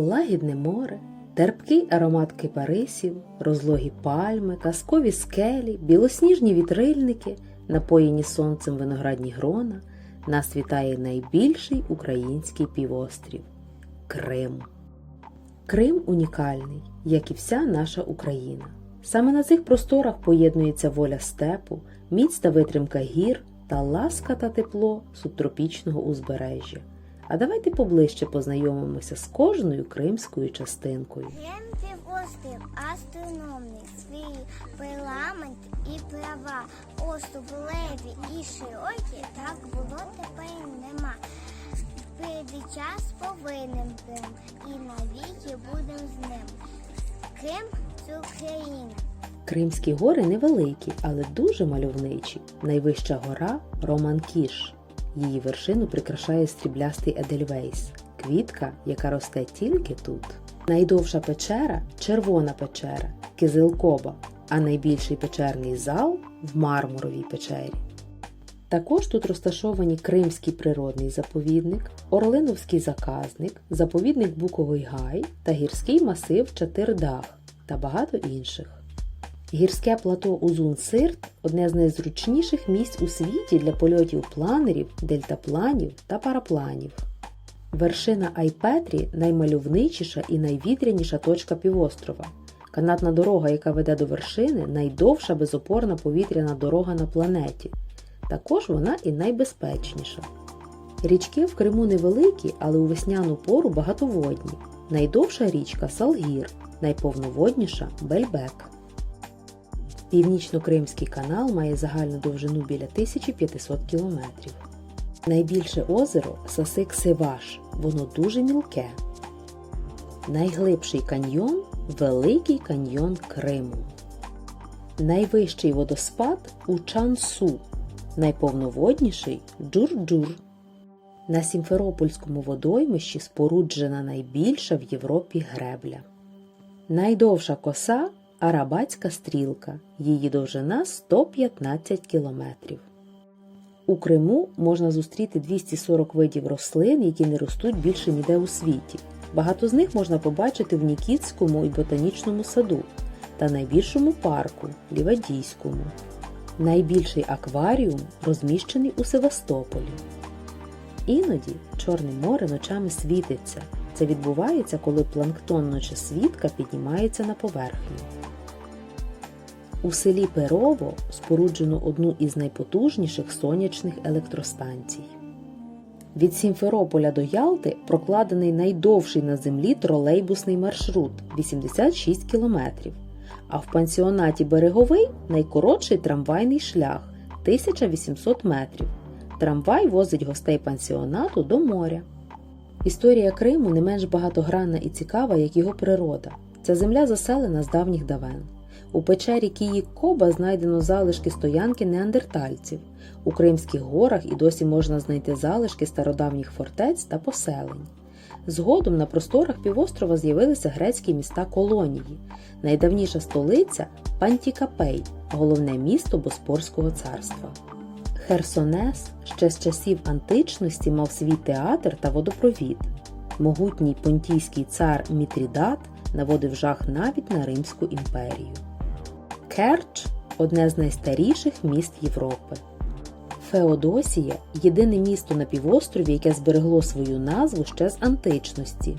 лагідне море, терпкий аромат кипарисів, розлогі пальми, казкові скелі, білосніжні вітрильники, напоєні сонцем виноградні грона, нас вітає найбільший український півострів Крим. Крим унікальний, як і вся наша Україна. Саме на цих просторах поєднується воля степу, міць та витримка гір та ласка та тепло субтропічного узбережжя. А давайте поближче познайомимося з кожною кримською частинкою. Крем півострів астрономний, свій парламент і права. Особливі і широкі, так було тепер нема. Прийде час повинен Крим, і навіки будем з ним. Крим це Україна. Кримські гори невеликі, але дуже мальовничі. Найвища гора Романкіш. Її вершину прикрашає стріблястий Едельвейс, квітка, яка росте тільки тут. Найдовша печера червона печера, Кизилкоба, а найбільший печерний зал в мармуровій печері. Також тут розташовані Кримський природний заповідник, Орлиновський заказник, заповідник Буковий Гай та гірський масив Чатирдах та багато інших. Гірське плато Узун-Сирт одне з найзручніших місць у світі для польотів планерів, дельтапланів та парапланів. Вершина Айпетрі наймальовничіша і найвітряніша точка півострова. Канатна дорога, яка веде до вершини, найдовша безопорна повітряна дорога на планеті. Також вона і найбезпечніша. Річки в Криму невеликі, але у весняну пору багатоводні. Найдовша річка Салгір, найповноводніша Бельбек. Північно-Кримський канал має загальну довжину біля 1500 кілометрів. Найбільше озеро Сасик Севаш, воно дуже мілке. Найглибший каньйон Великий каньйон Криму. Найвищий водоспад Учан-Су, найповноводніший Джур-Джур. На Сімферопольському водоймищі споруджена найбільша в Європі гребля. Найдовша коса Арабатська стрілка. Її довжина 115 кілометрів. У Криму можна зустріти 240 видів рослин, які не ростуть більше ніде у світі. Багато з них можна побачити в Нікітському і ботанічному саду та найбільшому парку Лівадійському. Найбільший акваріум розміщений у Севастополі. Іноді Чорне море ночами світиться. Це відбувається, коли планктонноча світка піднімається на поверхню. У селі Перово споруджено одну із найпотужніших сонячних електростанцій. Від Сімферополя до Ялти прокладений найдовший на землі тролейбусний маршрут 86 кілометрів, а в пансіонаті Береговий найкоротший трамвайний шлях 1800 метрів. Трамвай возить гостей пансіонату до моря. Історія Криму не менш багатогранна і цікава, як його природа. Ця земля заселена з давніх давен. У печері Кії Коба знайдено залишки стоянки неандертальців. У Кримських горах і досі можна знайти залишки стародавніх фортець та поселень. Згодом на просторах півострова з'явилися грецькі міста колонії. Найдавніша столиця Пантікапей, головне місто Боспорського царства. Херсонес ще з часів античності мав свій театр та водопровід. Могутній понтійський цар Мітрідат наводив жах навіть на Римську імперію. Керч одне з найстаріших міст Європи. Феодосія єдине місто на півострові, яке зберегло свою назву ще з античності.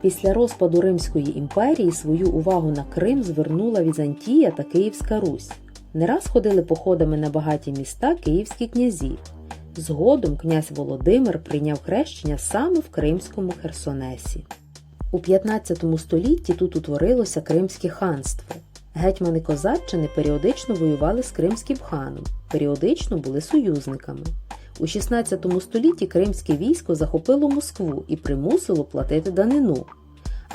Після розпаду Римської імперії свою увагу на Крим звернула Візантія та Київська Русь. Не раз ходили походами на багаті міста київські князі. Згодом князь Володимир прийняв хрещення саме в Кримському Херсонесі. У 15 столітті тут утворилося Кримське ханство. Гетьмани Козаччини періодично воювали з Кримським ханом, періодично були союзниками. У 16 столітті кримське військо захопило Москву і примусило платити данину.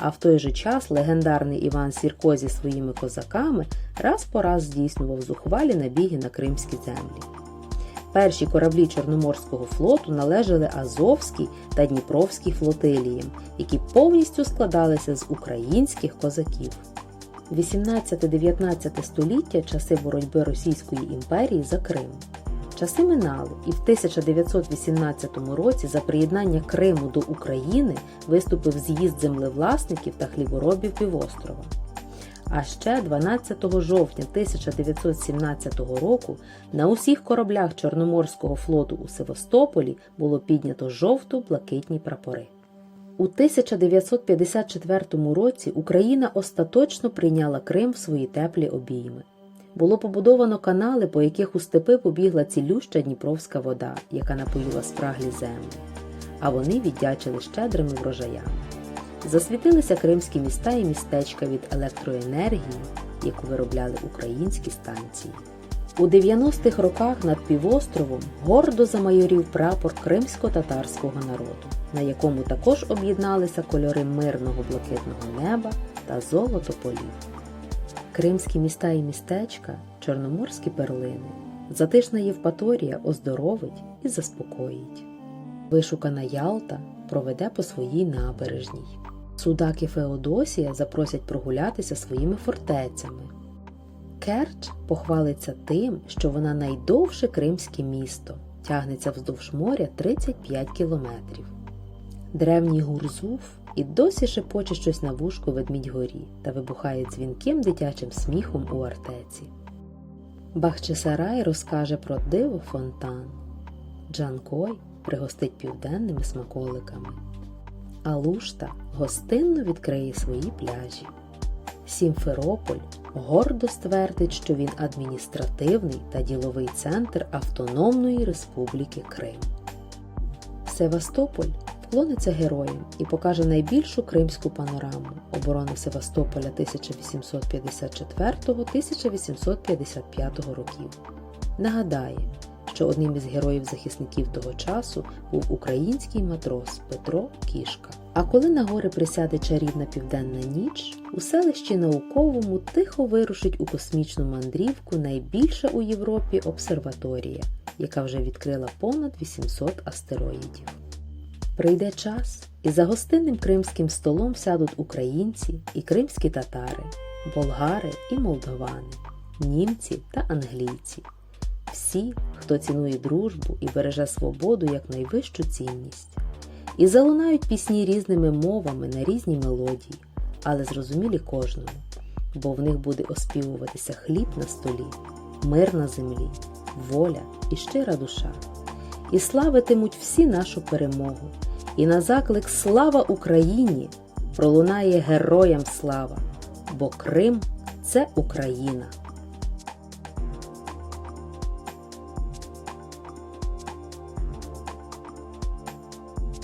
А в той же час легендарний Іван Сірко зі своїми козаками раз по раз здійснював зухвалі набіги на кримські землі. Перші кораблі Чорноморського флоту належали Азовській та Дніпровській флотиліям, які повністю складалися з українських козаків. 18-19 століття часи боротьби Російської імперії за Крим. Часи минали, і в 1918 році за приєднання Криму до України виступив з'їзд землевласників та хліборобів півострова. А ще 12 жовтня 1917 року на усіх кораблях Чорноморського флоту у Севастополі було піднято жовто-блакитні прапори. У 1954 році Україна остаточно прийняла Крим в свої теплі обійми. Було побудовано канали, по яких у степи побігла цілюща Дніпровська вода, яка напоїла спраглі землі, а вони віддячили щедрими врожаями. Засвітилися кримські міста і містечка від електроенергії, яку виробляли українські станції. У 90-х роках над півостровом гордо замайорів прапор кримсько-татарського народу, на якому також об'єдналися кольори мирного блакитного неба та золото полів. Кримські міста і містечка, чорноморські перлини, затишна Євпаторія оздоровить і заспокоїть. Вишукана Ялта проведе по своїй набережній. Судак і Феодосія запросять прогулятися своїми фортецями. Керч похвалиться тим, що вона найдовше кримське місто, тягнеться вздовж моря 35 кілометрів. Древній Гурзуф і досі шепоче щось на вушку Ведмідьгорі та вибухає дзвінким дитячим сміхом у артеці. Бахчисарай розкаже про диво фонтан. Джанкой пригостить південними смаколиками. Алушта гостинно відкриє свої пляжі. Сімферополь гордо ствердить, що він адміністративний та діловий центр Автономної Республіки Крим. Севастополь вклониться героям і покаже найбільшу кримську панораму оборони Севастополя 1854-1855 років. Нагадає, що одним із героїв-захисників того часу був український матрос Петро Кішка. А коли на гори присяде чарівна південна ніч, у селищі науковому тихо вирушить у космічну мандрівку найбільша у Європі обсерваторія, яка вже відкрила понад 800 астероїдів. Прийде час, і за гостинним кримським столом сядуть українці і кримські татари, болгари і молдовани, німці та англійці. Всі, хто цінує дружбу і береже свободу як найвищу цінність. І залунають пісні різними мовами на різні мелодії, але зрозумілі кожному, бо в них буде оспівуватися хліб на столі, мир на землі, воля і щира душа. І славитимуть всі нашу перемогу. І на заклик Слава Україні пролунає героям слава, бо Крим це Україна.